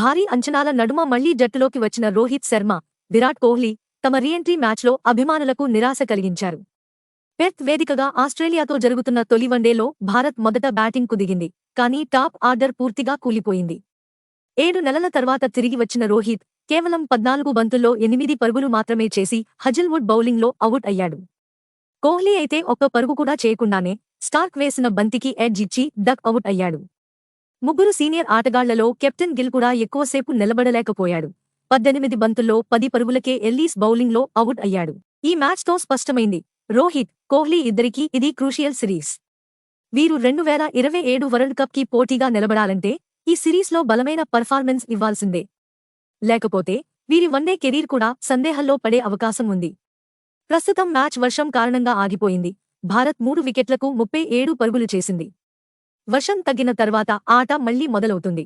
భారీ అంచనాల నడుమ మళ్ళీ జట్టులోకి వచ్చిన రోహిత్ శర్మ విరాట్ కోహ్లీ తమ రీఎంట్రీ మ్యాచ్లో అభిమానులకు నిరాశ కలిగించారు. పెర్త్ వేదికగా ఆస్ట్రేలియాతో జరుగుతున్న తొలి వన్డేలో భారత్ మొదట బ్యాటింగ్కు దిగింది కానీ టాప్ ఆర్డర్ పూర్తిగా కూలిపోయింది. ఏడు నెలల తర్వాత తిరిగి వచ్చిన రోహిత్ కేవలం పద్నాలుగు బంతుల్లో ఎనిమిది పరుగులు మాత్రమే చేసి హజిల్వుడ్ బౌలింగ్లో అవుట్ అయ్యాడు. కోహ్లీ అయితే ఒక్క పరుగు కూడా చేయకుండానే స్టార్క్ వేసిన బంతికి ఎడ్జ్ ఇచ్చి డక్ అవుట్ అయ్యాడు. ముగ్గురు సీనియర్ ఆటగాళ్ళలో కెప్టెన్ గిల్ కూడా ఎక్కువసేపు నిలబడలేకపోయాడు. పద్దెనిమిది బంతుల్లో పది పరుగులకే ఎల్లీస్ బౌలింగ్లో అవుట్ అయ్యాడు. ఈ మ్యాచ్తో స్పష్టమైంది రోహిత్ కోహ్లీ ఇద్దరికీ ఇది క్రూషియల్ సిరీస్. వీరు రెండు వేల ఇరవై ఏడు వరల్డ్ కప్కి పోటీగా నిలబడాలంటే ఈ సిరీస్లో బలమైన పర్ఫార్మెన్స్ ఇవ్వాల్సిందే. లేకపోతే వీరి వన్డే కెరీర్ కూడా సందేహంలో పడే అవకాశం ఉంది. ప్రస్తుతం మ్యాచ్ వర్షం కారణంగా ఆగిపోయింది. భారత్ మూడు వికెట్లకు ముప్పై ఏడు పరుగులు చేసింది. వర్షం తగ్గిన తర్వాత ఆట మళ్ళీ మొదలవుతుంది.